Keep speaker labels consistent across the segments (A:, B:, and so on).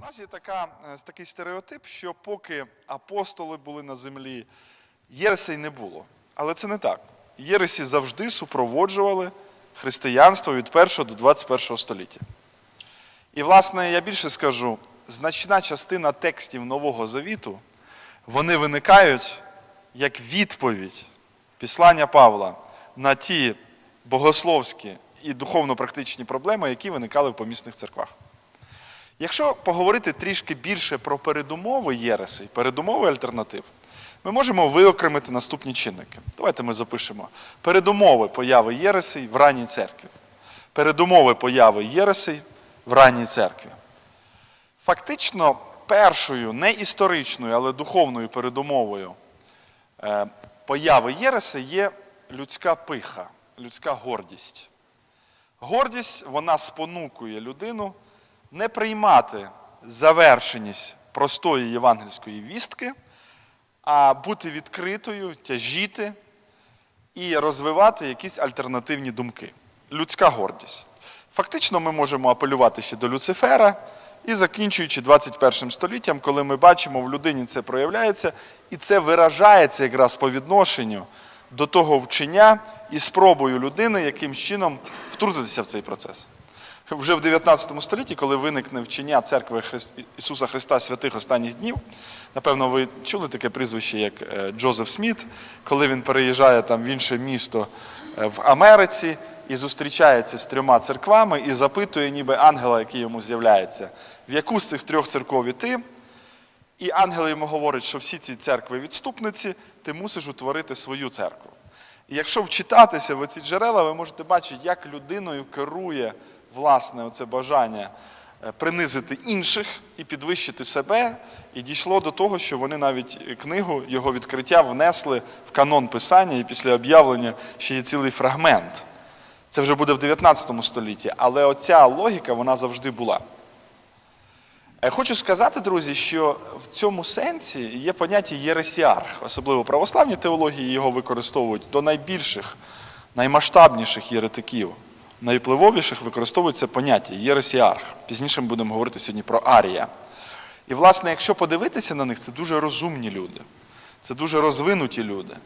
A: У нас є така, е, такий стереотип, що поки апостоли були на землі, єресей не було. Але це не так. Єресі завжди супроводжували християнство від 1 до 21 століття. І, власне, я більше скажу, значна частина текстів Нового Завіту, вони виникають як відповідь післання Павла на ті богословські і духовно-практичні проблеми, які виникали в помісних церквах. Якщо поговорити трішки більше про передумови єресей, передумови альтернатив, ми можемо виокремити наступні чинники. Давайте ми запишемо передумови появи єресей в ранній церкві. Передумови появи єресей в ранній церкві. Фактично, першою не історичною, але духовною передумовою е, появи єреси є людська пиха, людська гордість. Гордість вона спонукує людину не приймати завершеність простої євангельської вістки, а бути відкритою, тяжіти і розвивати якісь альтернативні думки. Людська гордість. Фактично, ми можемо апелювати ще до Люцифера і закінчуючи 21 століттям, коли ми бачимо, в людині це проявляється, і це виражається якраз по відношенню до того вчення і спробою людини якимсь чином втрутитися в цей процес. Вже в 19 столітті, коли виникне вчення церкви. Ісуса Христа святих останніх днів, напевно, ви чули таке прізвище, як е, Джозеф Сміт, коли він переїжджає там в інше місто е, в Америці і зустрічається з трьома церквами і запитує, ніби ангела, який йому з'являється, в яку з цих трьох церков іти. І ангел йому говорить, що всі ці церкви відступниці, ти мусиш утворити свою церкву. І якщо вчитатися в ці джерела, ви можете бачити, як людиною керує власне оце бажання е, принизити інших і підвищити себе. І дійшло до того, що вони навіть книгу його відкриття внесли в канон писання, і після об'явлення ще є цілий фрагмент. Це вже буде в 19 столітті, але оця логіка вона завжди була. Е, Хочу сказати, друзі, що в цьому сенсі є поняття єресіарх, особливо православні теології його використовують до найбільших, наймасштабніших єретиків, найвпливовіших використовується поняття єресіарх. Пізніше ми будемо говорити сьогодні про Арія. І, власне, якщо подивитися на них, це дуже розумні люди, це дуже розвинуті люди.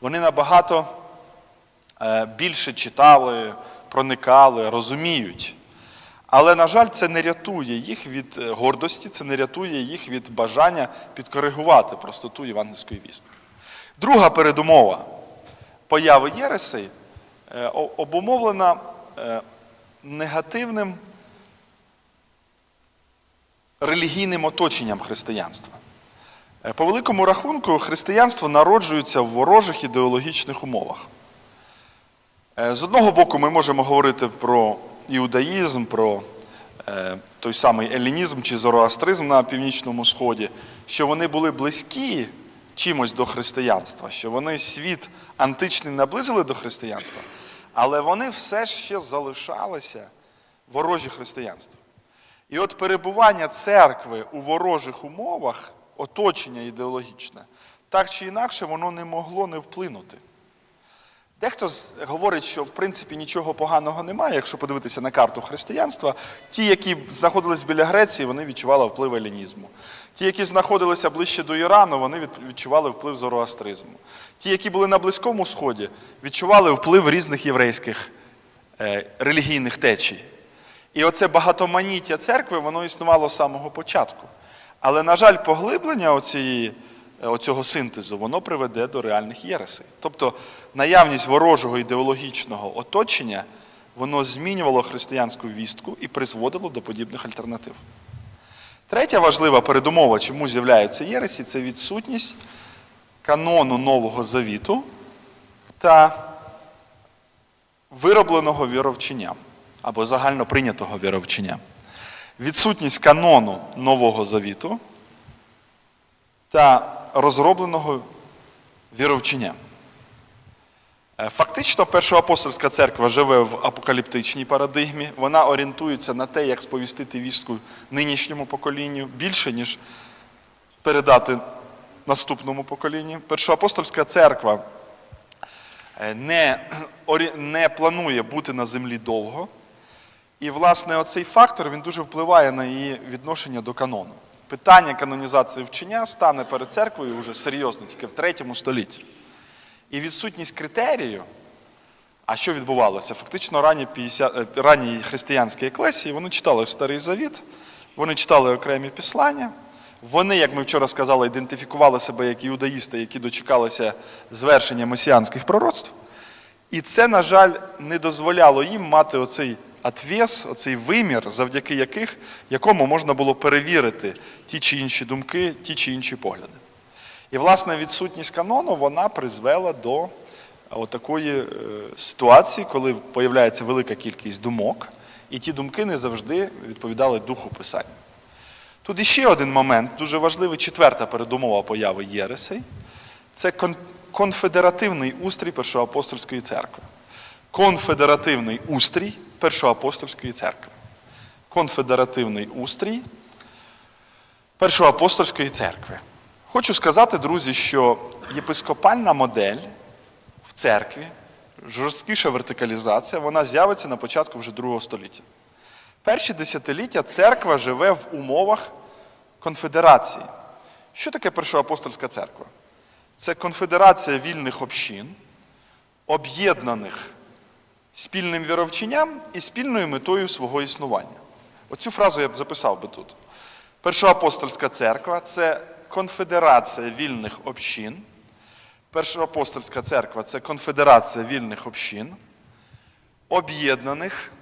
A: Вони набагато е, більше читали, проникали, розуміють. Але, на жаль, це не рятує їх від е, гордості, це не рятує їх від бажання підкоригувати простоту євангельської вістки. Друга передумова появи Єресей е, обумовлена негативним релігійним оточенням християнства. Е, По великому рахунку, християнство народжується в ворожих ідеологічних умовах. Е, З одного боку, ми можемо говорити про іудаїзм, про е, той самий елінізм чи зороастризм на північному сході, що вони були близькі чимось до християнства, що вони світ античний наблизили до християнства, але вони все ще залишалися ворожі християнства. І от перебування церкви у ворожих умовах, оточення ідеологічне, так чи інакше, воно не могло не вплинути. Дехто говорить, що в принципі нічого поганого немає, якщо подивитися на карту християнства. Ті, які знаходились біля Греції, вони відчували вплив елінізму. Ті, які знаходилися ближче до Ірану, вони відчували вплив зороастризму. Ті, які були на Близькому Сході, відчували вплив різних єврейських е, релігійних течій. І оце багатоманіття церкви, воно існувало з самого початку. Але, на жаль, поглиблення оцієї, оцього синтезу, воно приведе до реальних єресей. Тобто наявність ворожого ідеологічного оточення, воно змінювало християнську вістку і призводило до подібних альтернатив. Третя важлива передумова, чому з'являються єресі, це відсутність канону Нового Завіту та виробленого віровчення або загально прийнятого віровчення. Відсутність канону Нового Завіту та розробленого віровчення. Е, Фактично, першоапостольська церква живе в апокаліптичній парадигмі. Вона орієнтується на те, як сповістити вістку нинішньому поколінню більше, ніж передати наступному поколінню. Першоапостольська церква е, не, не планує бути на землі довго. І, власне, оцей фактор він дуже впливає на її відношення до канону. Питання канонізації вчення стане перед церквою вже серйозно, тільки в третьому столітті. І відсутність критерію, а що відбувалося? Фактично ранні, 50, е, ранні християнські еклесії вони читали Старий Завіт, вони читали окремі післання. Вони, як ми вчора сказали, ідентифікували себе як іудаїсти, які дочекалися звершення месіанських пророцтв. І це, на жаль, не дозволяло їм мати оцей отвес, оцей вимір, завдяки яких, якому можна було перевірити ті чи інші думки, ті чи інші погляди. І, власне, відсутність канону вона призвела до такої ситуації, коли появляється велика кількість думок, і ті думки не завжди відповідали духу писання. Тут іще один момент, дуже важливий, четверта передумова появи Єресей. Це конфедеративний устрій Першоапостольської церкви. Конфедеративний устрій Першоапостольської церкви. Конфедеративний устрій Першоапостольської церкви. Хочу сказати, друзі, що єпископальна модель в церкві, жорсткіша вертикалізація, вона з'явиться на початку вже другого століття. Перші десятиліття церква живе в умовах конфедерації. Що таке першоапостольська церква? Це конфедерація вільних общин, об'єднаних спільним віровченням і спільною метою свого існування. Оцю фразу я б записав би тут. Першоапостольська церква це конфедерація вільних общин. Першоапостольська церква це конфедерація вільних общин, об'єднаних.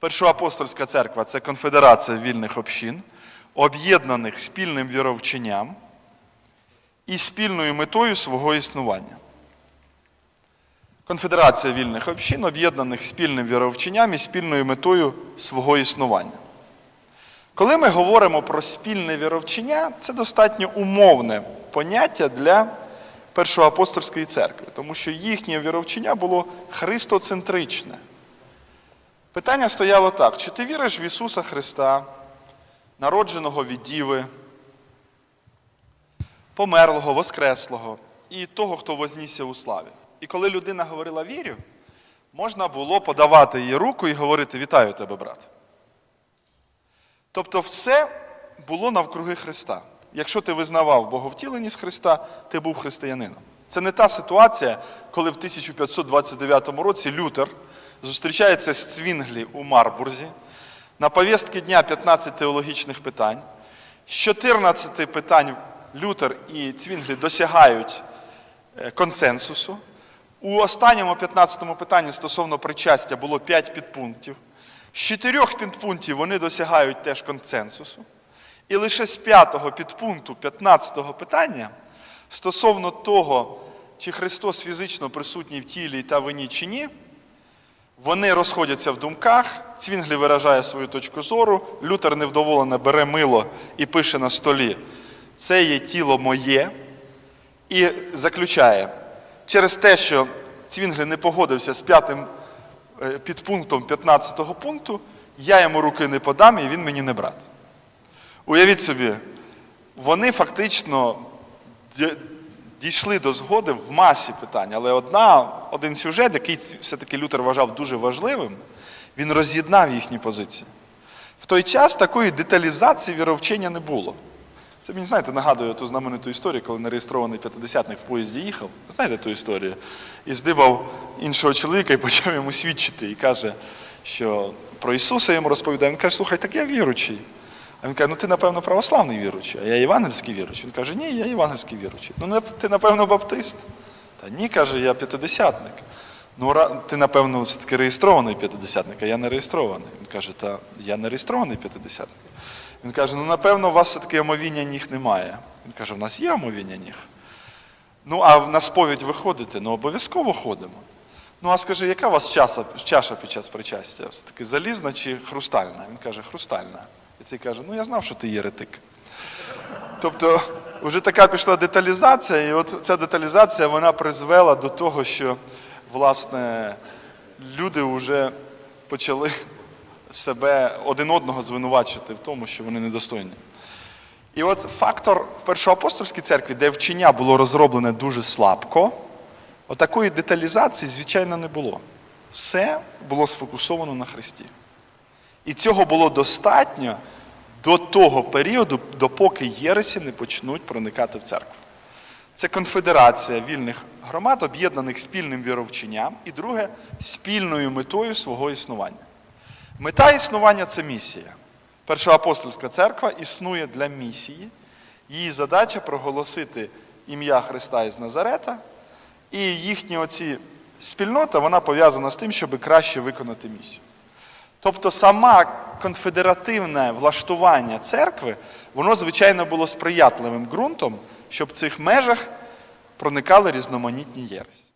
A: Першоапостольська церква це конфедерація вільних общин, об'єднаних спільним віровченням і спільною метою свого існування. Конфедерація вільних общин, об'єднаних спільним віровченням і спільною метою свого існування. Коли ми говоримо про спільне віровчення, це достатньо умовне поняття для Першоапостольської церкви, тому що їхнє віровчення було христоцентричне. Питання стояло так: чи ти віриш в Ісуса Христа, народженого від Діви, померлого, воскреслого і того, хто вознісся у славі? І коли людина говорила вірю, можна було подавати їй руку і говорити Вітаю тебе, брат. Тобто все було навкруги Христа. Якщо ти визнавав боговтіленість Христа, ти був християнином. Це не та ситуація, коли в 1529 році Лютер зустрічається з Цвінглі у Марбурзі. На повістки дня 15 теологічних питань. З 14 питань Лютер і Цвінглі досягають е, консенсусу. У останньому 15-му питанні стосовно причастя було 5 підпунктів. З чотирьох підпунктів вони досягають теж консенсусу. І лише з п'ятого підпункту 15-го питання стосовно того, чи Христос фізично присутній в тілі та вині чи ні, вони розходяться в думках, Цвінглі виражає свою точку зору, Лютер невдоволене бере мило і пише на столі: це є тіло моє, і заключає, через те, що Цвінглі не погодився з п'ятим е, підпунктом 15 пункту, я йому руки не подам і він мені не брат. Уявіть собі, вони фактично дійшли до згоди в масі питань, але одна, один сюжет, який все-таки Лютер вважав дуже важливим, він роз'єднав їхні позиції. В той час такої деталізації віровчення не було. Це мені, знаєте, нагадує ту знамениту історію, коли нереєстрований п'ятидесятник в поїзді їхав. Знаєте ту історію? І здибав іншого чоловіка і почав йому свідчити. І каже, що про Ісуса йому розповідає. Він каже, слухай, так я віручий. А він каже, ну ти, напевно, православний віручий, а я євангельський віручий. Він каже, ні, я євангельський віручий. Ну ти, напевно, баптист. Та ні, каже, я п'ятидесятник. Ну, ти, напевно, все-таки реєстрований п'ятидесятник, а я не реєстрований. Він каже, та я не реєстрований п'ятидесятник. Він каже, ну напевно, у вас все-таки омовіння ніг немає. Він каже, в нас є омовіння ніг. Ну, а на сповідь ви ходите? Ну, обов'язково ходимо. Ну, а скажи, яка у вас часа, чаша під час причастя? Все-таки залізна чи хрустальна? Він каже, хрустальна. І цей каже, ну я знав, що ти єретик. Тобто, вже така пішла деталізація, і от ця деталізація вона призвела до того, що власне люди вже почали себе один одного звинувачувати в тому, що вони недостойні. І от фактор в першоапостольській церкві, де вчення було розроблене дуже слабко, отакої деталізації, звичайно, не було. Все було сфокусовано на Христі. І цього було достатньо до того періоду, допоки єресі не почнуть проникати в церкву. Це конфедерація вільних громад, об'єднаних спільним віровченням, і друге спільною метою свого існування. Мета існування це місія. Першоапостольська церква існує для місії. Її задача проголосити ім'я Христа із Назарета, і їхня оці спільнота вона пов'язана з тим, щоб краще виконати місію. Тобто сама конфедеративне влаштування церкви, воно, звичайно, було сприятливим ґрунтом, щоб в цих межах проникали різноманітні єресі.